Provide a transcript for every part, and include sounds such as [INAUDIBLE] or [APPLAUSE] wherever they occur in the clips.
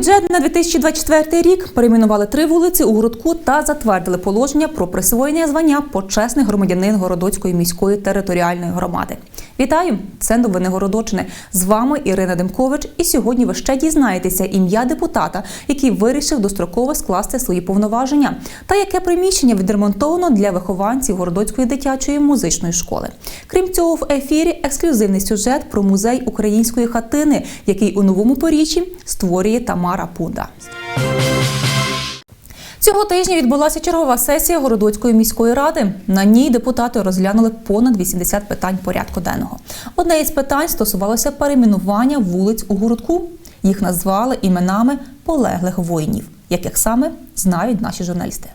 Бюджет на 2024 рік, перейменували три вулиці у городку та затвердили положення про присвоєння звання почесний громадянин Городоцької міської територіальної громади. Вітаю! Це новини Городочини. З вами Ірина Демкович. І сьогодні ви ще дізнаєтеся ім'я депутата, який вирішив достроково скласти свої повноваження, та яке приміщення відремонтовано для вихованців Городоцької дитячої музичної школи. Крім цього, в ефірі ексклюзивний сюжет про музей української хатини, який у новому поріччі створює Тамара Пуда. Цього тижня відбулася чергова сесія Городоцької міської ради. На ній депутати розглянули понад 80 питань порядку денного. Одне із питань стосувалося перейменування вулиць у городку. Їх назвали іменами полеглих воїнів, яких саме знають наші журналісти.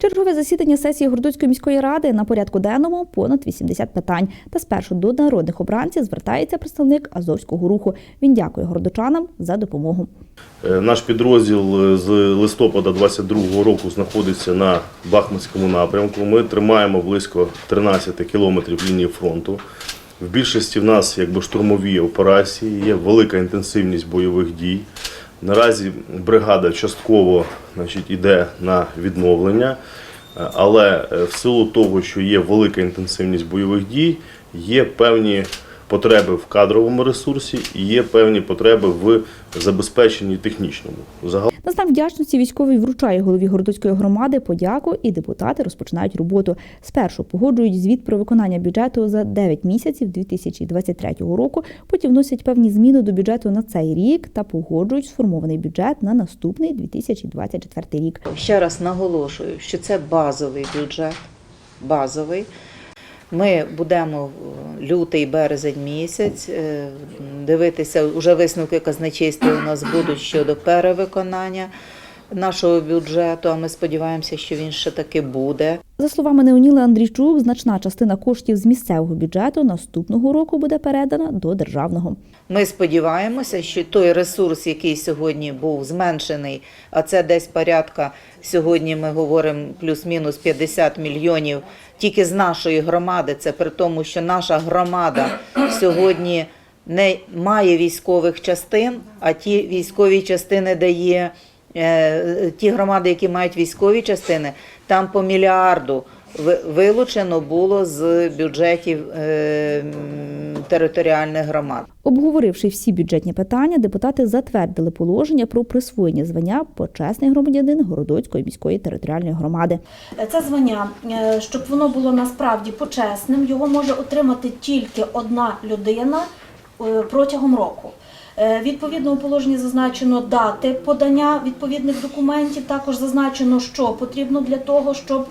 Чергове засідання сесії Гордоцької міської ради на порядку денному понад 80 питань. Та спершу до народних обранців звертається представник Азовського руху. Він дякує городочанам за допомогу. Е, Наш підрозділ е, з листопада 22 року знаходиться на Бахмутському напрямку. Ми тримаємо близько 13 кілометрів лінії фронту. В більшості в нас якби штурмові операції, є велика інтенсивність бойових дій. Наразі бригада частково значить, іде на відновлення, Е, але е, в силу того, що є велика інтенсивність бойових дій, є певні потреби в кадровому ресурсі і є певні потреби в забезпеченні технічному. Загалом На знак вдячності військовий вручає голові Городоцької громади подяку, і депутати розпочинають роботу. Спершу погоджують звіт про виконання бюджету за 9 місяців 2023 року. Потім вносять певні зміни до бюджету на цей рік та погоджують сформований бюджет на наступний 2024 рік. Ще раз наголошую, що це базовий бюджет. Базовий. Ми будемо лютий березень місяць е, дивитися, вже висновки казначейства у нас будуть щодо перевиконання нашого бюджету. А ми сподіваємося, що він ще таки буде. За словами Неоніли Андрійчук, значна частина коштів з місцевого бюджету наступного року буде передана до державного. Ми сподіваємося, що той ресурс, який сьогодні був зменшений, а це десь порядка сьогодні ми говоримо плюс-мінус 50 мільйонів тільки з нашої громади. Це при тому, що наша громада сьогодні не має військових частин, а ті військові частини дає е, ті громади, які мають військові частини, там по мільярду вилучено було з бюджетів е, територіальних громад. Обговоривши всі бюджетні питання, депутати затвердили положення про присвоєння звання почесний громадянин Городоцької міської територіальної громади. Це звання, е, щоб воно було насправді почесним, його може отримати тільки одна людина е, протягом року. Відповідно, у положенні зазначено дати подання відповідних документів. Також зазначено, що потрібно для того, щоб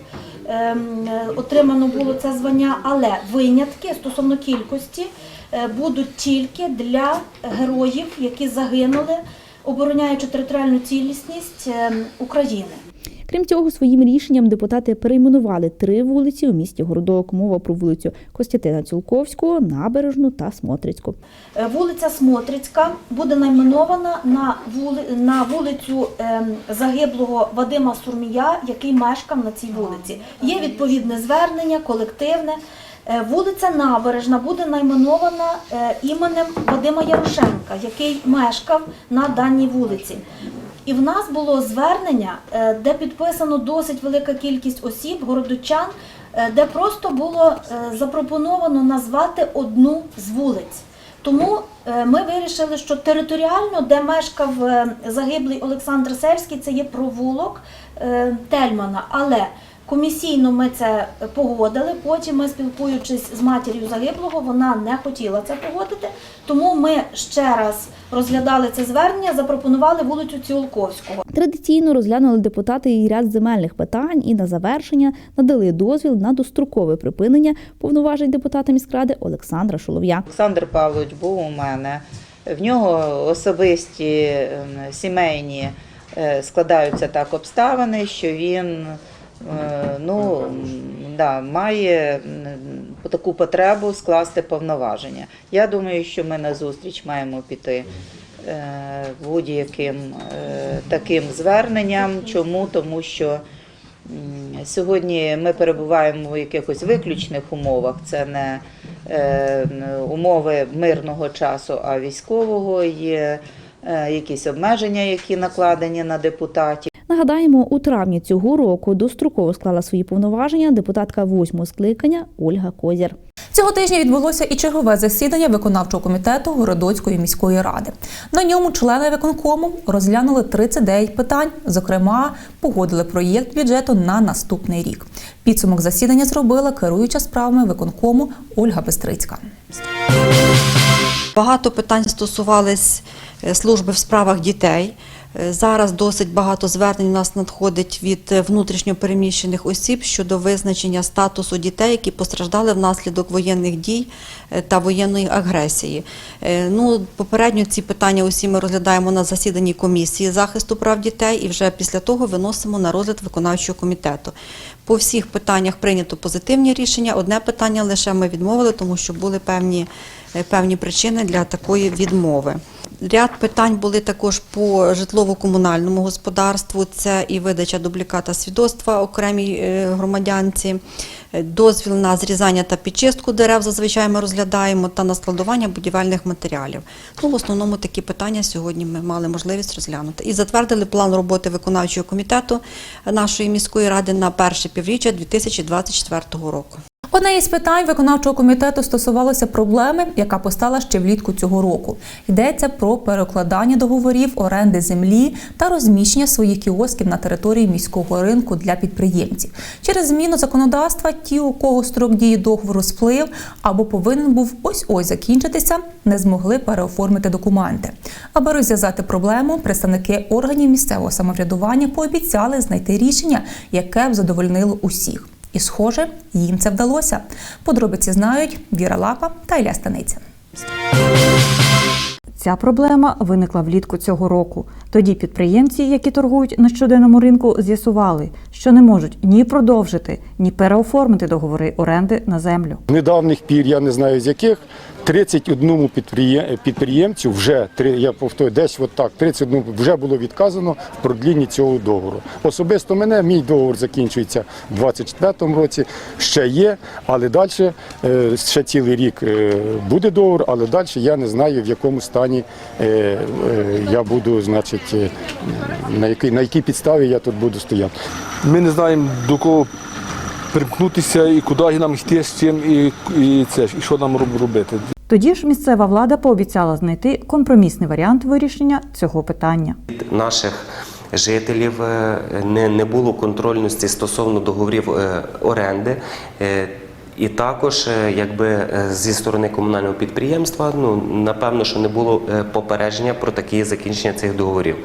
отримано було це звання, але винятки стосовно кількості е, будуть тільки для героїв, які загинули, обороняючи територіальну цілісність ем, України. Крім цього, своїм рішенням депутати перейменували три вулиці у місті Городок. Мова про вулицю Костянтина Цілковського, Набережну та Смотрицьку. Е, Вулиця Смотрицька буде найменована на, вули, на вулицю ем, загиблого Вадима Сурмія, який мешкав на цій вулиці. Є відповідне звернення, колективне. Е, Вулиця Набережна буде найменована е, іменем Вадима Ярошенка, який мешкав на даній вулиці. І в нас було звернення, е, де підписано досить велика кількість осіб, городочан, е, де просто було е, запропоновано назвати одну з вулиць. Тому ми вирішили, що територіально, де мешкав загиблий Олександр Сельський, це є провулок Тельмана. Але комісійно ми це погодили. Потім ми, спілкуючись з матір'ю загиблого, вона не хотіла це погодити. Тому ми ще раз розглядали це звернення, запропонували вулицю Ціолковського. Традиційно розглянули депутати і ряд земельних питань і на завершення надали дозвіл на дострокове припинення повноважень депутата міськради Олександра Шолов'я. Олександр Павлович був у мене. В нього особисті ем, сімейні е, складаються так обставини, що він ну, да, має таку потребу скласти повноваження. Я думаю, що ми на зустріч маємо піти е, будь-яким е, таким зверненням. Чому? Тому що сьогодні ми перебуваємо в якихось виключних умовах. Це не е, умови мирного часу, а військового є е, якісь обмеження, які накладені на депутатів. Нагадаємо, у травні цього року достроково склала свої повноваження депутатка восьмого скликання Ольга Козір. Цього тижня відбулося і чергове засідання виконавчого комітету Городоцької міської ради. На ньому члени виконкому розглянули 39 питань. Зокрема, погодили проєкт бюджету на наступний рік. Підсумок засідання зробила керуюча справами виконкому Ольга Бестрицька. Багато питань стосувались е, служби в справах дітей. Е, Зараз досить багато звернень у нас надходить від е, внутрішньо переміщених осіб щодо визначення статусу дітей, які постраждали внаслідок воєнних дій е, та воєнної агресії. Ну, попередньо ці питання усі ми розглядаємо на засіданні комісії захисту прав дітей і вже після того виносимо на розгляд виконавчого комітету. По всіх питаннях прийнято позитивні рішення. Одне питання лише ми відмовили, тому що були певні, певні причини для такої відмови. Ряд питань були також по житлово-комунальному господарству. Це і видача дубліката свідоцтва окремій е, громадянці, е, дозвіл на зрізання та підчистку дерев зазвичай ми розглядаємо, та на складування будівельних матеріалів. Ну, в основному такі питання сьогодні ми мали можливість розглянути. І затвердили план роботи виконавчого комітету нашої міської ради на перше півріччя 2024 року. Одне із питань виконавчого комітету стосувалося проблеми, яка постала ще влітку цього року. Йдеться про перекладання договорів оренди землі та розміщення своїх кіосків на території міського ринку для підприємців. Через зміну законодавства, ті, у кого строк дії договору сплив або повинен був ось-ось закінчитися, не змогли переоформити документи. Аби розв'язати проблему, представники органів місцевого самоврядування пообіцяли знайти рішення, яке б задовольнило усіх. І, схоже, їм це вдалося. Подробиці знають Віра Лапа та Ілля Станиця. Ця проблема виникла влітку цього року. Тоді підприємці, які торгують на щоденному ринку, з'ясували, що не можуть ні продовжити, ні переоформити договори оренди на землю. Недавніх пір, я не знаю з яких, 31 підприємцю вже, я повторю, десь от так, 31 вже було відказано в продлінні цього договору. Особисто мене, мій договор закінчується в 24 році, ще є, але далі, е, ще цілий рік е, буде договор, але далі я не знаю, в якому стані е, я буду, значить, на якій, на якій підставі я тут буду стояти. Ми не знаємо до кого примкнутися і куди нам йти з цим, і, і це і що нам робити. Тоді ж місцева влада пообіцяла знайти компромісний варіант вирішення цього питання. наших жителів е, не, не було контрольності стосовно договорів е, оренди. І також, е, якби е, зі сторони комунального підприємства, ну напевно, що не було е, попередження про такі закінчення цих договорів.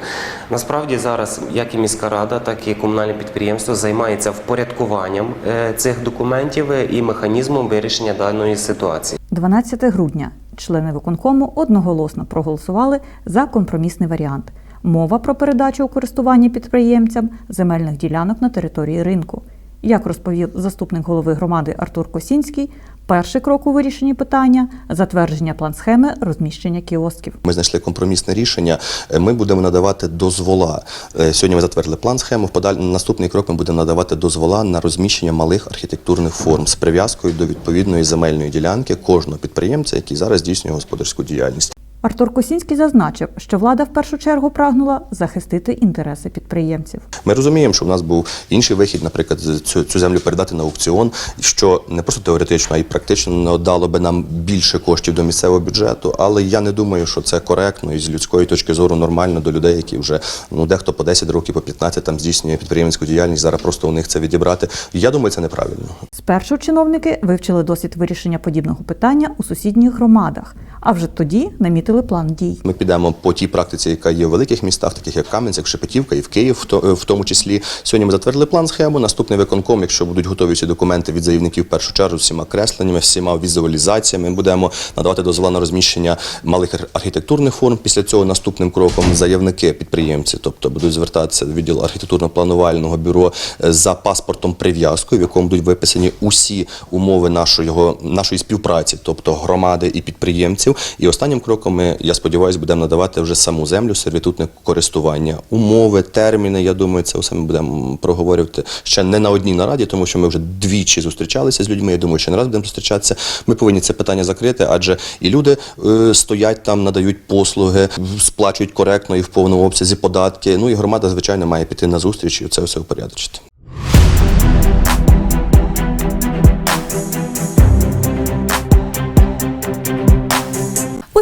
Насправді зараз як і міська рада, так і комунальне підприємство займається впорядкуванням цих документів і механізмом вирішення даної ситуації. 12 грудня члени виконкому одноголосно проголосували за компромісний варіант. Мова про передачу у користування підприємцям земельних ділянок на території ринку. Як розповів заступник голови громади Артур Косінський, перший крок у вирішенні питання затвердження план схеми розміщення кіосків. Ми знайшли компромісне рішення. Е, Ми будемо надавати дозвола. Е, Сьогодні ми затвердили план схему. Подаль... наступний крок ми будемо надавати дозвола на розміщення малих архітектурних форм з прив'язкою до відповідної земельної ділянки кожного підприємця, який зараз здійснює господарську діяльність. Артур Косінський зазначив, що влада в першу чергу прагнула захистити інтереси підприємців. Ми розуміємо, що в нас був інший вихід, наприклад, цю, цю землю передати на аукціон, що не просто теоретично, а й практично дало би нам більше коштів до місцевого бюджету. Але я не думаю, що це коректно і з людської точки зору нормально до людей, які вже ну дехто по 10 років, по 15 там здійснює підприємницьку діяльність. Зараз просто у них це відібрати. Я думаю, це неправильно. Спершу чиновники вивчили досвід вирішення подібного питання у сусідніх громадах, а вже тоді намітили план дій. Ми підемо по тій практиці, яка є в великих містах, таких як Кам'янець, Шепетівка і в Київ, в тому числі. Сьогодні ми затвердили план схему. Наступний виконком, якщо будуть готові всі документи від заявників в першу чергу, всіма кресленнями, всіма візуалізаціями, ми будемо надавати дозволи на розміщення малих архітектурних форм. Після цього наступним кроком заявники, підприємці, тобто будуть звертатися до відділу архітектурно-планувального бюро е, за паспортом прив'язкою, в якому будуть виписані усі умови нашої, нашої співпраці, тобто громади і підприємців. І останнім кроком ми, я сподіваюся, будемо надавати вже саму землю, сервітутне користування, умови, терміни. Я думаю, це все ми будемо проговорювати ще не на одній нараді, тому що ми вже двічі зустрічалися з людьми. Я думаю, ще не раз будемо зустрічатися. Ми повинні це питання закрити, адже і люди е, стоять там, надають послуги, сплачують коректно і в повному обсязі податки. Ну і громада, звичайно, має піти на зустріч і це все упорядочити.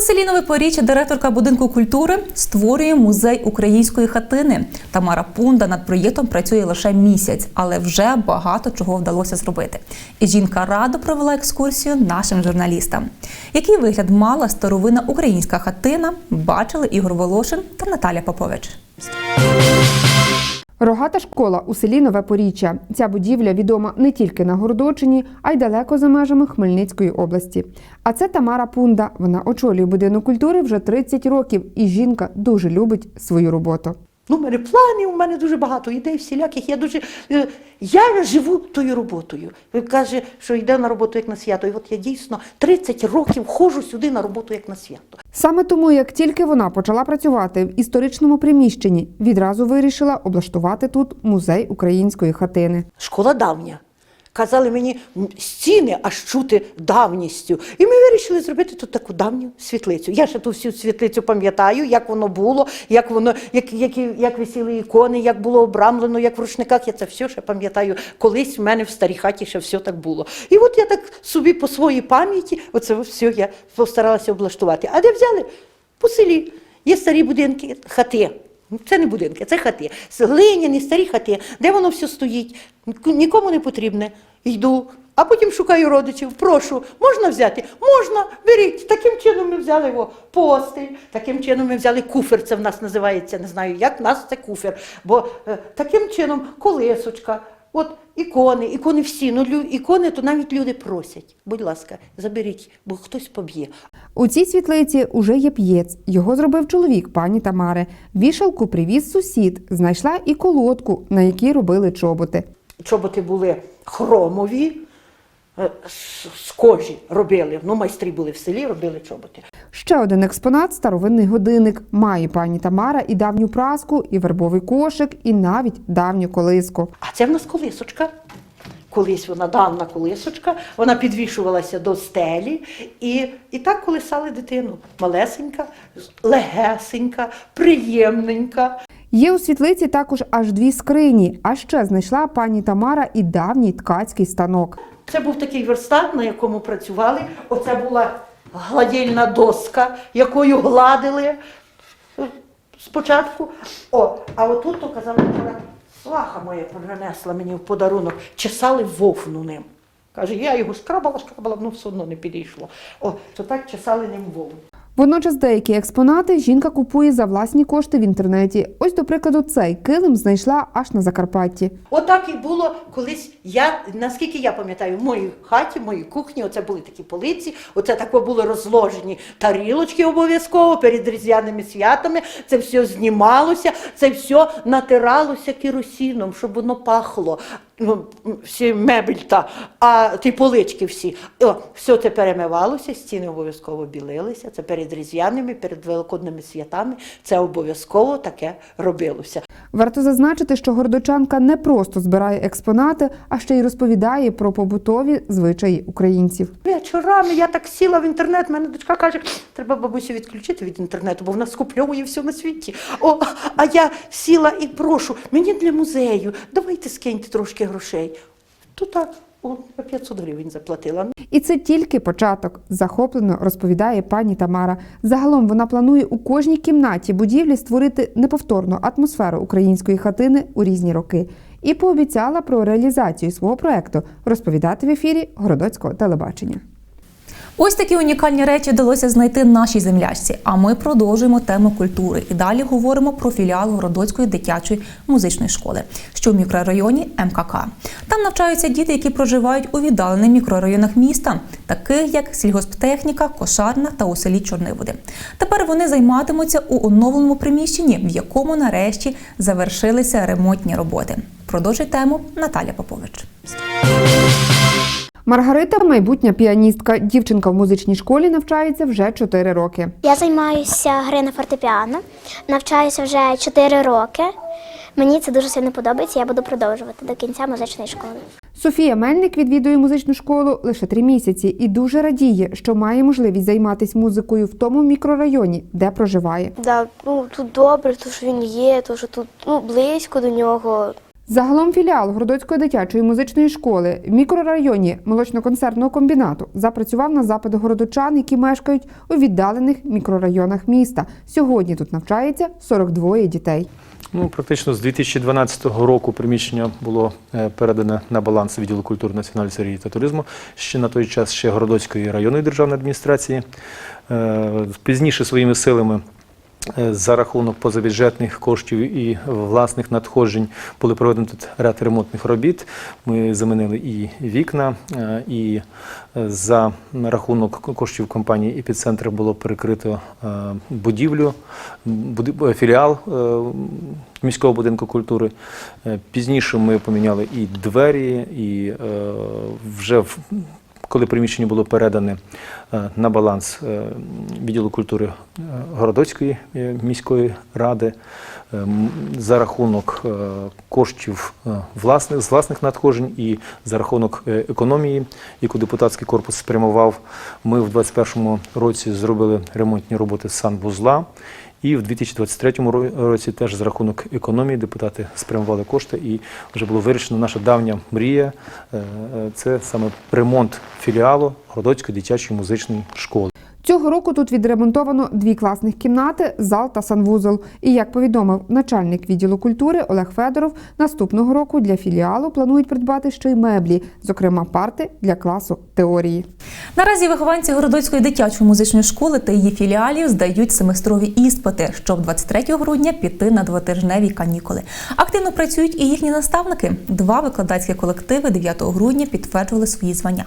Селі Нове директорка будинку культури створює музей української хатини. Тамара Пунда над проєктом працює лише місяць, але вже багато чого вдалося зробити. І жінка радо провела екскурсію нашим журналістам. Який вигляд мала старовина українська хатина, бачили Ігор Волошин та Наталя Попович. Рогата школа у селі Нове Поріччя. Ця будівля відома не тільки на Гордочині, а й далеко за межами Хмельницької області. А це Тамара Пунда. Вона очолює будинок культури вже 30 років, і жінка дуже любить свою роботу. Ну, у мене планів, у мене дуже багато ідей всіляких. Я дуже е, я живу тою роботою. Він каже, що йде на роботу як на свято. І от я дійсно 30 років ходжу сюди на роботу як на свято. Саме тому, як тільки вона почала працювати в історичному приміщенні, відразу вирішила облаштувати тут музей української хатини. Школа давня. Казали мені стіни аж чути давністю. І ми вирішили зробити тут таку давню світлицю. Я ще ту всю світлицю пам'ятаю, як воно було, як воно, як, як, як висіли ікони, як було обрамлено, як в рушниках. Я це все ще пам'ятаю. Колись в мене в старій хаті ще все так було. І от я так собі по своїй пам'яті, оце все я постаралася облаштувати. А де взяли? По селі. Є старі будинки, хати. Це не будинки, це хати. Глиняні, старі хати, де воно все стоїть, нікому не потрібне. Йду, а потім шукаю родичів. Прошу, можна взяти? Можна, беріть. Таким чином ми взяли його постель, таким чином ми взяли куфер, це в нас називається, не знаю, як в нас це куфер. Бо е, таким чином колесочка. От ікони, ікони всі. Ну, лю, ікони, то навіть люди просять. Будь ласка, заберіть, бо хтось поб'є. У цій світлиці уже є п'єць. Його зробив чоловік пані Тамари. Вішалку привіз сусід. Знайшла і колодку, на якій робили чоботи. Чоботи були хромові, з- з кожі робили. Ну, майстри були в селі, робили чоботи. Ще один експонат старовинний годинник. Має пані Тамара і давню праску, і вербовий кошик, і навіть давню колиску. А це в нас колисочка. Колись вона давна колисочка, вона підвішувалася до стелі і, і так колисали дитину. Малесенька, легесенька, приємненька. Є у світлиці також аж дві скрині. А ще знайшла пані Тамара і давній ткацький станок. Це був такий верстат, на якому працювали. Оце була гладільна доска, якою гладили спочатку. О, а отут то казали, вчора сваха моя принесла мені в подарунок, чесали вовну ним. Каже, я його шкрабала, шкрабала, ну все одно не підійшло. О, то так чесали ним вовну. Водночас деякі експонати жінка купує за власні кошти в інтернеті. Ось, до прикладу, цей килим знайшла аж на Закарпатті. Отак і було колись. Я наскільки я пам'ятаю, в моїй хаті, в моїй кухні, оце були такі полиці, оце тако були розложені тарілочки обов'язково перед різдвяними святами. Це все знімалося, це все натиралося керосином, щоб воно пахло. Ну, всі мебель та, а ті полички всі. О, все це перемивалося, стіни обов'язково білилися. Це перед різдвяними, перед великодними святами. Це обов'язково таке робилося. Варто зазначити, що гордочанка не просто збирає експонати, а ще й розповідає про побутові звичаї українців. Вечорами я так сіла в інтернет, мене дочка каже, треба бабусю відключити від інтернету, бо вона скупльовує все на світі. О, а я сіла і прошу, мені для музею, давайте скиньте трошки грошей. То так, о, 500 гривень заплатила. І це тільки початок, захоплено розповідає пані Тамара. Загалом вона планує у кожній кімнаті будівлі створити неповторну атмосферу української хатини у різні роки. І пообіцяла про реалізацію свого проекту розповідати в ефірі городоцького телебачення. Ось такі унікальні речі вдалося знайти нашій землячці. А ми продовжуємо тему культури і далі говоримо про філіал Городоцької дитячої музичної школи, що в мікрорайоні МКК. Там навчаються діти, які проживають у віддалених мікрорайонах міста, таких як сільгосптехніка, кошарна та у селі Чорниводи. Тепер вони займатимуться у оновленому приміщенні, в якому нарешті завершилися ремонтні роботи. Продовжить тему Наталя Попович. Маргарита майбутня піаністка. Дівчинка в музичній школі навчається вже 4 роки. Я займаюся гри на фортепіано, навчаюся вже 4 роки. Мені це дуже сильно подобається, я буду продовжувати до кінця музичної школи. Софія Мельник відвідує музичну школу лише три місяці і дуже радіє, що має можливість займатися музикою в тому мікрорайоні, де проживає. Да, ну, тут добре, то що він є, то що тут ну, близько до нього. Загалом філіал Городоцької дитячої музичної школи в мікрорайоні молочно-концертного комбінату запрацював на запит городочан, які мешкають у віддалених мікрорайонах міста. Сьогодні тут навчається 42 дітей. Ну, практично з 2012 року приміщення було е, передане на баланс відділу культури, національної серії та туризму. Ще на той час ще Городоцької районної державної адміністрації. Е, Пізніше своїми силами. Е, За рахунок позабюджетних коштів і власних надходжень були проведені тут ряд ремонтних робіт. Ми замінили і вікна, е, і е, за рахунок коштів компанії «Епіцентр» було перекрито будівлю, філіал міського будинку культури. Пізніше ми поміняли і двері, і вже в- коли приміщення було передане е, на баланс е, відділу культури е, Городоцької міської ради за рахунок коштів власних з власних надходжень і за рахунок економії, яку депутатський корпус спрямував, ми в 2021 році зробили ремонтні роботи санвузла. І в 2023 році теж за рахунок економії депутати спрямували кошти, і вже було вирішено наша давня мрія. е, е, Це саме ремонт філіалу Городоцької дитячої музичної школи. Цього року тут відремонтовано дві класних кімнати, зал та санвузол. І як повідомив начальник відділу культури Олег Федоров, наступного року для філіалу планують придбати ще й меблі, зокрема парти для класу теорії. Наразі вихованці Городоцької дитячої музичної школи та її філіалів здають семестрові іспити, щоб 23 грудня піти на двотижневі канікули. Активно працюють і їхні наставники. Два викладацькі колективи 9 грудня підтверджували свої звання.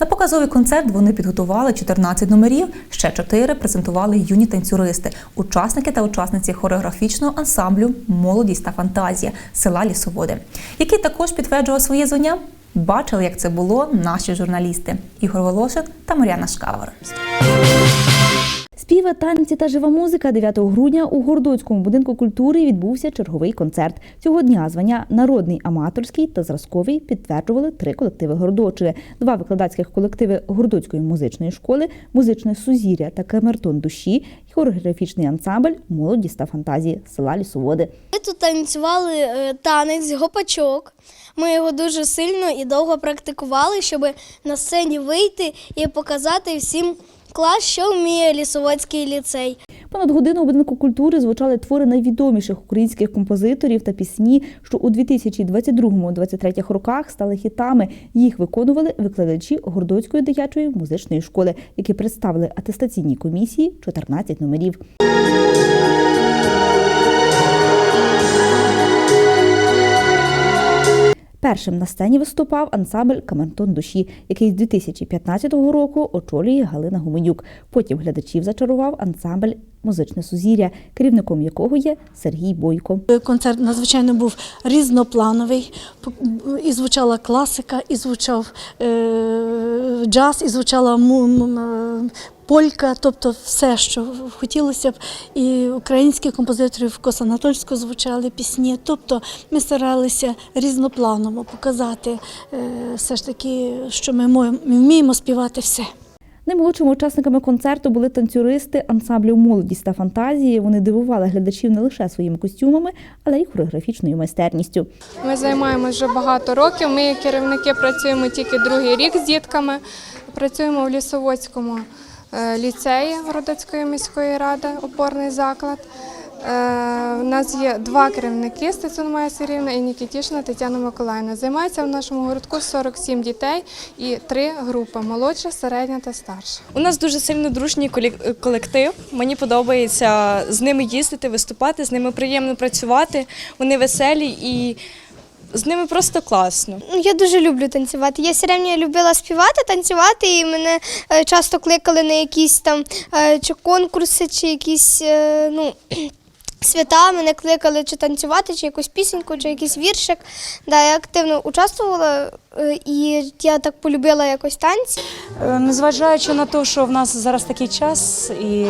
На показовий концерт вони підготували 14 номерів, ще чотири презентували юні танцюристи, учасники та учасниці хореографічного ансамблю Молодість та фантазія села Лісоводи, який також підтверджував своє звання. Бачили, як це було наші журналісти Ігор Волошин та Мар'яна Шкавар. Співи, танці та жива музика 9 грудня у Гордоцькому будинку культури відбувся черговий концерт. Цього дня звання народний аматорський та зразковий підтверджували три колективи Гордочої, два викладацьких колективи Гордоцької музичної школи, музичне сузір'я та камертон душі, і хореографічний ансамбль Молодість та фантазії села Лісоводи. Ми тут танцювали е, танець гопачок. Ми його дуже сильно і довго практикували, щоб на сцені вийти і показати всім клас, що вміє лісоводський ліцей. Понад годину у будинку культури звучали твори найвідоміших українських композиторів та пісні, що у 2022-2023 роках стали хітами. Їх виконували викладачі Гордоцької дитячої музичної школи, які представили атестаційній комісії 14 номерів. Першим на сцені виступав ансамбль Камертон душі, який з 2015 року очолює Галина Гуменюк. Потім глядачів зачарував ансамбль Музичне сузір'я, керівником якого є Сергій Бойко. Концерт надзвичайно був різноплановий. І звучала класика, і звучав е, джаз, і звучала полька, тобто все, що хотілося б. І українські композитори в Косанатольську звучали пісні. Тобто ми старалися різнопланово показати е, все ж таки, що ми вміємо співати все. Наймолодшими учасниками концерту були танцюристи ансамблю Молодість та фантазії. Вони дивували глядачів не лише своїми костюмами, але й хореографічною майстерністю. Ми займаємося вже багато років. Ми, як керівники, працюємо тільки другий рік з дітками. Працюємо в Лісоводському е, ліцеї Городоцької міської ради, опорний заклад. Е, У нас є два керівники Стецун Майя Сергіївна і Нікітішина Тетяна Миколаївна. Займається в нашому городку 47 дітей і три групи молодша, середня та старша. У нас дуже сильно дружній колектив. Мені подобається з ними їздити, виступати, з ними приємно працювати. Вони веселі і з ними просто класно. Ну, Я дуже люблю танцювати. Я все рівня любила співати, танцювати, і мене е, часто кликали на якісь там е, чи конкурси, чи якісь, е, ну. Свята мене кликали чи танцювати, чи якусь пісеньку, чи якийсь віршик. Да, я активно участвувала е, і я так полюбила якось танці. Е, Незважаючи на те, що в нас зараз такий час, і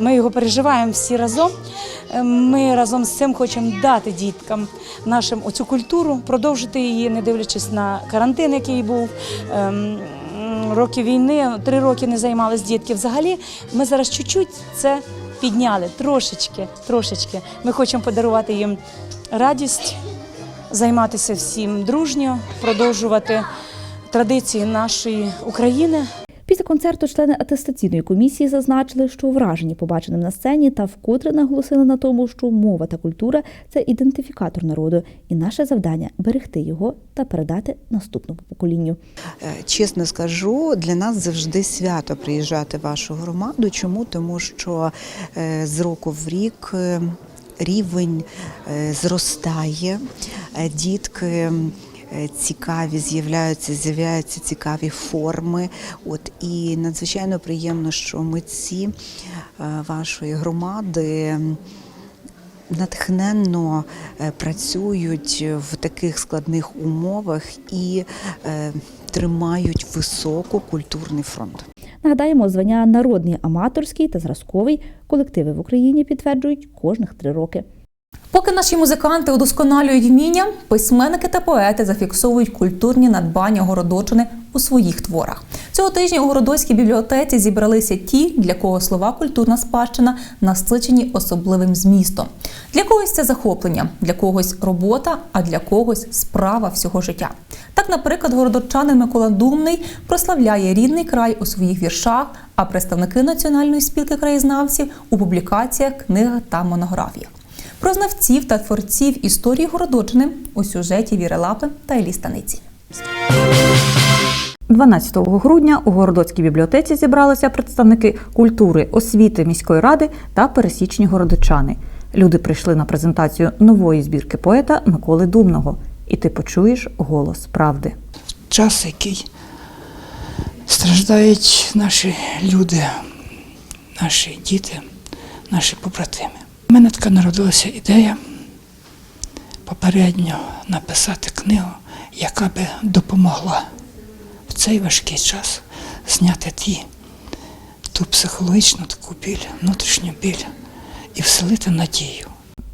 ми його переживаємо всі разом. е, Ми разом з цим хочемо дати діткам нашим оцю культуру, продовжити її, не дивлячись на карантин, який був. ем, Роки війни, три роки не займались дітки. Взагалі, ми зараз чуть-чуть це підняли, трошечки, трошечки. Ми хочемо подарувати їм радість, займатися всім дружньо, продовжувати традиції нашої України. Після концерту члени атестаційної комісії зазначили, що вражені побаченим на сцені та вкотре наголосили на тому, що мова та культура це ідентифікатор народу, і наше завдання берегти його та передати наступному поколінню. Е, Чесно скажу, для нас завжди свято приїжджати в вашу громаду. Чому? Тому що е, з року в рік е, рівень зростає, дітки. Е, Цікаві з'являються, з'являються цікаві форми. От і надзвичайно приємно, що митці е, вашої громади натхненно е, працюють в таких складних умовах і тримають високо культурний фронт. Нагадаємо, звання народний аматорський та зразковий колективи в Україні підтверджують кожних три роки. Поки наші музиканти удосконалюють вміння, письменники та поети зафіксовують культурні надбання Городочини у своїх творах. Цього тижня у Городоцькій бібліотеці зібралися ті, для кого слова культурна спадщина насичені особливим змістом. Для когось це захоплення, для когось робота, а для когось справа всього життя. Так, наприклад, городочанин Микола Думний прославляє рідний край у своїх віршах, а представники Національної спілки краєзнавців у публікаціях, книгах та монографіях. Про знавців та творців історії Городочини у сюжеті Віри Лапи та Елі Станиці. 12 грудня у Городоцькій бібліотеці зібралися представники культури, освіти міської ради та пересічні городочани. Люди прийшли на презентацію нової збірки поета Миколи Думного. І ти почуєш голос правди. час, який страждають наші люди, наші діти, наші побратими. У мене така народилася ідея попередньо написати книгу, яка би допомогла в цей важкий час зняти ті, ту психологічну таку біль, внутрішню біль і вселити надію.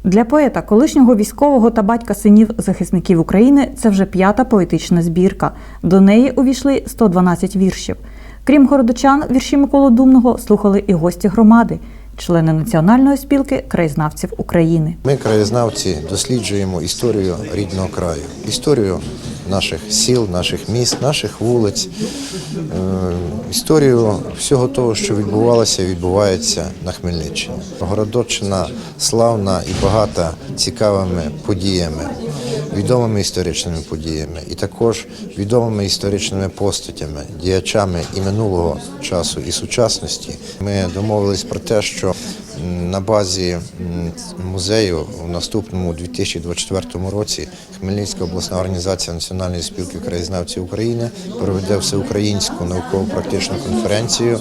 Для поета, колишнього військового та батька синів захисників України, це вже п'ята поетична збірка. До неї увійшли 112 віршів. Крім городочан, вірші Миколи Думного слухали і гості громади, члени Національної спілки краєзнавців України. Ми, краєзнавці, досліджуємо історію рідного краю, історію наших сіл, наших міст, наших вулиць, е, історію всього того, що відбувалося відбувається на Хмельниччині. Городоччина славна і багата цікавими подіями, відомими історичними подіями, і також відомими історичними постатями, діячами і минулого часу, і сучасності. Ми домовились про те, що м, на базі музею в наступному 2024 році Хмельницька обласна організація Національної спілки краєзнавців України проведе всеукраїнську науково-практичну конференцію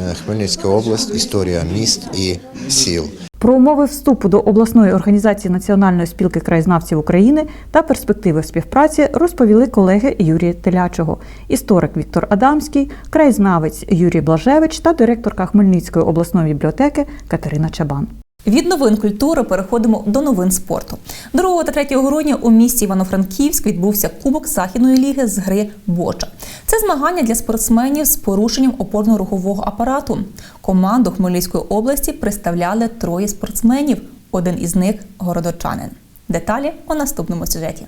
е, Хмельницька область, історія міст і сіл. Про умови вступу до обласної організації Національної спілки краєзнавців України та перспективи співпраці розповіли колеги Юрія Телячого, історик Віктор Адамський, краєзнавець Юрій Блажевич та директорка Хмельницької обласної бібліотеки Катерина Чабан. Від новин культури переходимо до новин спорту. 2 та 3 грудня у місті Івано-Франківськ відбувся Кубок Західної ліги з гри Боча. Це змагання для спортсменів з порушенням опорно-рухового апарату. Команду Хмельницької області представляли троє спортсменів. Один із них городочанин. Деталі у наступному сюжеті.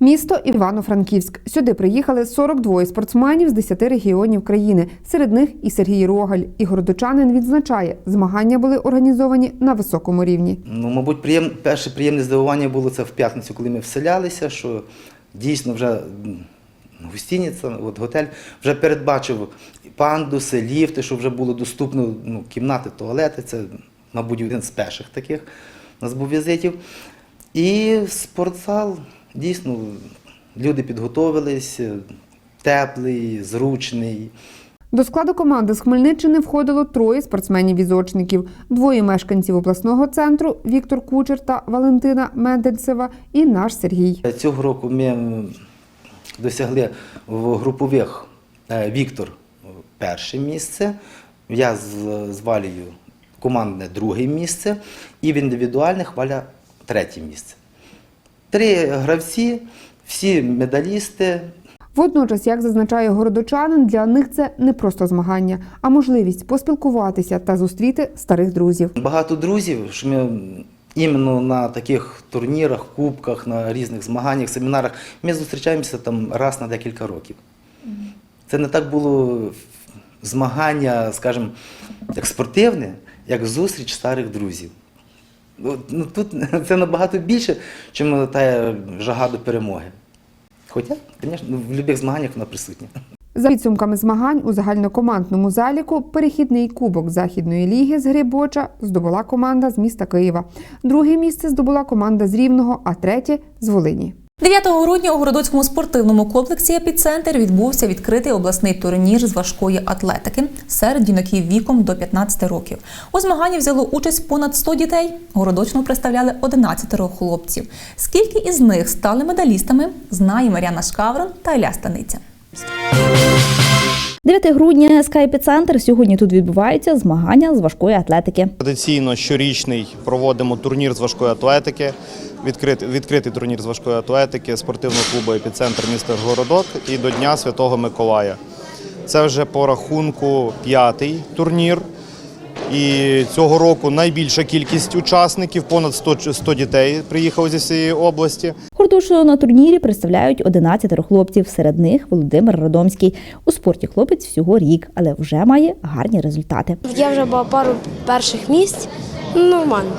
Місто Івано-Франківськ. Сюди приїхали 42 спортсменів з 10 регіонів країни. Серед них і Сергій Рогаль. І городочанин відзначає, змагання були організовані на високому рівні. Ну, мабуть, приєм... перше приємне здивування було це в п'ятницю, коли ми вселялися, що дійсно вже м, гостиниця, от готель вже передбачив пандуси, ліфти, що вже було доступно ну, кімнати, туалети. Це, мабуть, один з перших таких у нас був візитів. І спортзал дійсно люди підготовились, теплий, зручний. До складу команди з Хмельниччини входило троє спортсменів-візочників, двоє мешканців обласного центру Віктор Кучер та Валентина Мендельцева і наш Сергій. Цього року ми досягли в групових е, Віктор перше місце, я з, з Валією командне друге місце і в індивідуальних Валя третє місце. Три гравці, всі медалісти, Водночас, як зазначає городочанин, для них це не просто змагання, а можливість поспілкуватися та зустріти старих друзів. Багато друзів, що ми іменно на таких турнірах, кубках, на різних змаганнях, семінарах, ми зустрічаємося там раз на декілька років. Це не так було змагання, скажімо, як спортивне, як зустріч старих друзів. Ну, ну, тут [LAUGHS] це набагато більше, ніж та жага до перемоги. Хоча, звісно, в будь-яких змаганнях вона присутня. За підсумками змагань у загальнокомандному заліку перехідний кубок Західної ліги з Грибоча здобула команда з міста Києва. Друге місце здобула команда з Рівного, а третє з Волині. 9 грудня у Городоцькому спортивному комплексі «Епіцентр» відбувся відкритий обласний турнір з важкої атлетики серед юнаків віком до 15 років. У змаганні взяло участь понад 100 дітей. Городочну представляли 11 хлопців. Скільки із них стали медалістами, знає Мар'яна Шкаврон та Ілля Станиця. 9 грудня СК «Епіцентр». Сьогодні тут відбуваються змагання з важкої атлетики. Традиційно щорічний проводимо турнір з важкої атлетики. Відкритий, відкритий турнір з важкої атлетики спортивного клубу Епіцентр міста Городок і до Дня Святого Миколая. Це вже по рахунку п'ятий турнір. І цього року найбільша кількість учасників, понад 100, 100 дітей приїхало зі всієї області. Гордошу на турнірі представляють 11 хлопців. Серед них Володимир Радомський. У спорті хлопець всього рік, але вже має гарні результати. Я вже була пару перших місць. Ну, Нормально.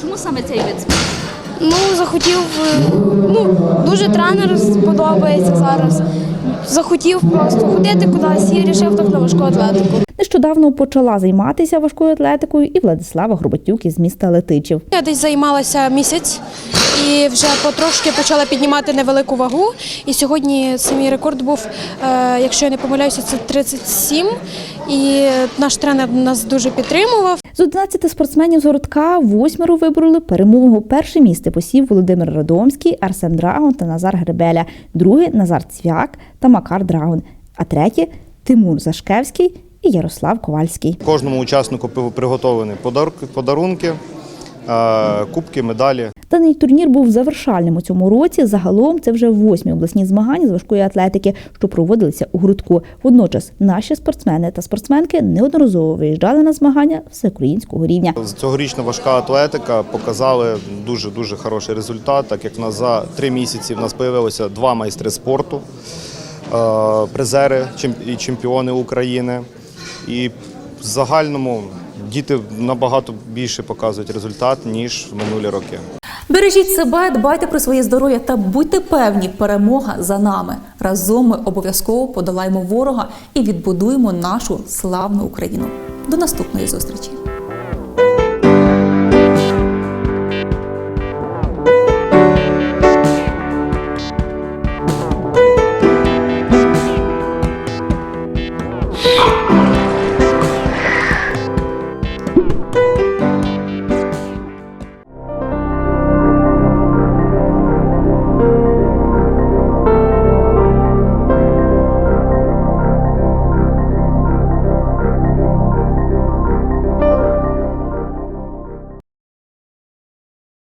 Чому саме цей вид спорту? Ну, захотів, е, ну, дуже тренер сподобається зараз. Захотів просто ходити кудись і вирішив так на важку атлетику. Нещодавно почала займатися важкою атлетикою і Владислава Горбатюк із міста Летичів. Я десь займалася місяць і вже потрошки почала піднімати невелику вагу. І сьогодні це мій рекорд був, е, якщо я не помиляюся, це 37. І наш тренер нас дуже підтримував. З 11 спортсменів з городка восьмеро вибороли перемогу. Перше місце посів Володимир Радомський, Арсен Драгон та Назар Гребеля. Друге Назар Цвяк та Макар Драгон. А третє Тимур Зашкевський і Ярослав Ковальський. Кожному учаснику приготовлені подарунки, кубки, медалі. Даний турнір був завершальним у цьому році. Загалом це вже восьмі обласні змагання з важкої атлетики, що проводилися у грудку. Водночас наші спортсмени та спортсменки неодноразово виїжджали на змагання всеукраїнського рівня. Цьогорічна важка атлетика показали дуже дуже хороший результат, так як в нас за три місяці в нас з'явилося два майстри спорту, е, призери і чемпіони України. І в загальному діти набагато більше показують результат ніж в минулі роки. Бережіть себе, дбайте про своє здоров'я та будьте певні, перемога за нами. Разом ми обов'язково подолаємо ворога і відбудуємо нашу славну Україну. До наступної зустрічі!